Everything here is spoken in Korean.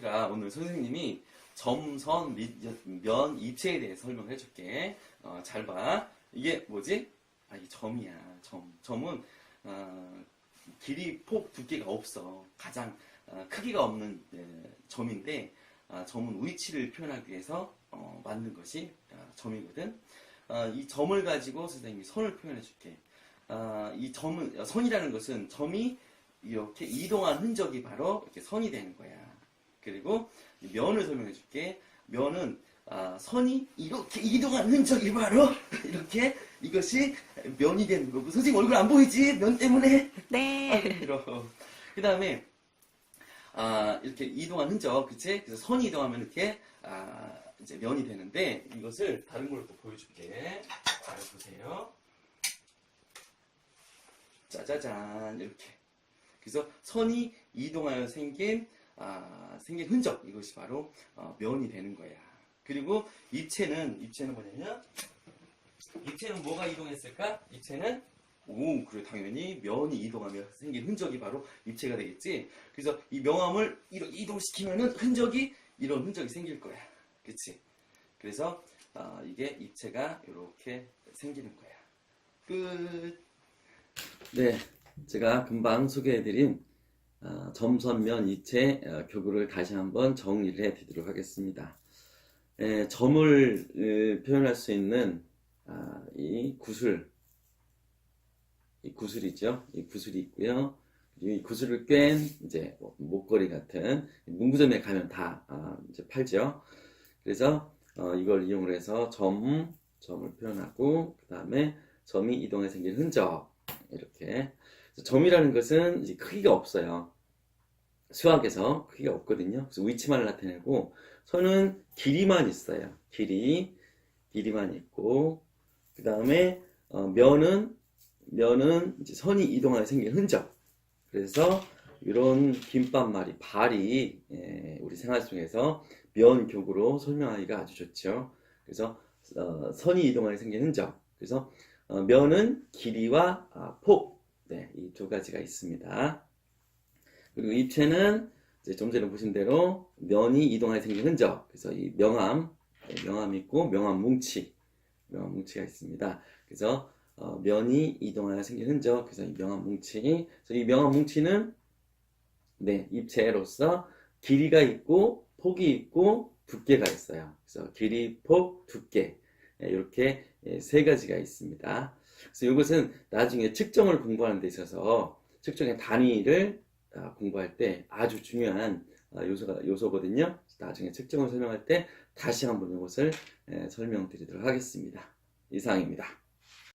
얘들아 오늘 선생님이 점선 미- 면 입체에 대해 설명해 줄게. 어, 잘 봐. 이게 뭐지? 아, 이 점이야. 점. 점은 어, 길이, 폭, 두께가 없어. 가장 어, 크기가 없는 에, 점인데 아, 점은 위치를 표현하기 위해서 어, 만든 것이 아, 점이거든. 아, 이 점을 가지고 선생님이 선을 표현해 줄게. 아, 이 점은 선이라는 것은 점이 이렇게 이동한 흔적이 바로 이렇게 선이 되는 거야. 그리고 이 면을 설명해 줄게. 면은 아, 선이 이렇게 이동한 흔적이 바로 이렇게 이것이 면이 되는 거고 선생님 얼굴 안 보이지? 면 때문에 네. 힘들어. 그 다음에 아, 이렇게 이동한 흔적, 그치? 그래서 선이 이동하면 이렇게 아, 이제 면이 되는데 이것을 다른 걸로 또 보여줄게. 잘 보세요. 짜자잔 이렇게. 그래서 선이 이동하여 생긴 아, 생긴 흔적 이것이 바로 어, 면이 되는 거야. 그리고 입체는 입체는 뭐냐면 입체는 뭐가 이동했을까? 입체는 오, 그래 당연히 면이 이동하며 생긴 흔적이 바로 입체가 되겠지. 그래서 이 명암을 이동시키면은 흔적이 이런 흔적이 생길 거야. 그치? 그래서 아, 이게 입체가 이렇게 생기는 거야. 끝. 네, 제가 금방 소개해드린 아, 점선면 이체 어, 교구를 다시 한번 정리를 해드리도록 하겠습니다. 에, 점을 에, 표현할 수 있는 아, 이 구슬 이 구슬이죠. 이 구슬이 있고요. 이 구슬을 꿰인 이제 뭐 목걸이 같은 문구점에 가면 다 아, 이제 팔죠. 그래서 어, 이걸 이용을 해서 점, 점을 표현하고 그 다음에 점이 이동해 생긴 흔적 이렇게 점이라는 것은 이제 크기가 없어요. 수학에서 크기가 없거든요. 그래서 위치만을 나타내고 선은 길이만 있어요. 길이, 길이만 있고 그 다음에 어, 면은 면은 이제 선이 이동하여 생긴 흔적. 그래서 이런 김밥말이 발이 예, 우리 생활 속에서 면 교구로 설명하기가 아주 좋죠. 그래서 어, 선이 이동하여 생긴 흔적. 그래서 어, 면은 길이와 아, 폭, 네, 이 두 가지가 있습니다. 그리고 입체는 좀 전에 보신 대로 면이 이동하여 생긴 흔적. 그래서 이 명암, 네, 명암 있고 명암 뭉치, 명암 뭉치가 있습니다. 그래서 어, 면이 이동하여 생긴 흔적, 그래서 이 명암 뭉치. 그래서 이 명암 뭉치는 네, 입체로서 길이가 있고 폭이 있고 두께가 있어요. 그래서 길이, 폭, 두께 예, 이렇게 예, 세 가지가 있습니다. 그래서 이것은 나중에 측정을 공부하는 데 있어서 측정의 단위를 아, 공부할 때 아주 중요한 아, 요소가 요소거든요. 나중에 측정을 설명할 때 다시 한번 이것을 예, 설명드리도록 하겠습니다. 이상입니다.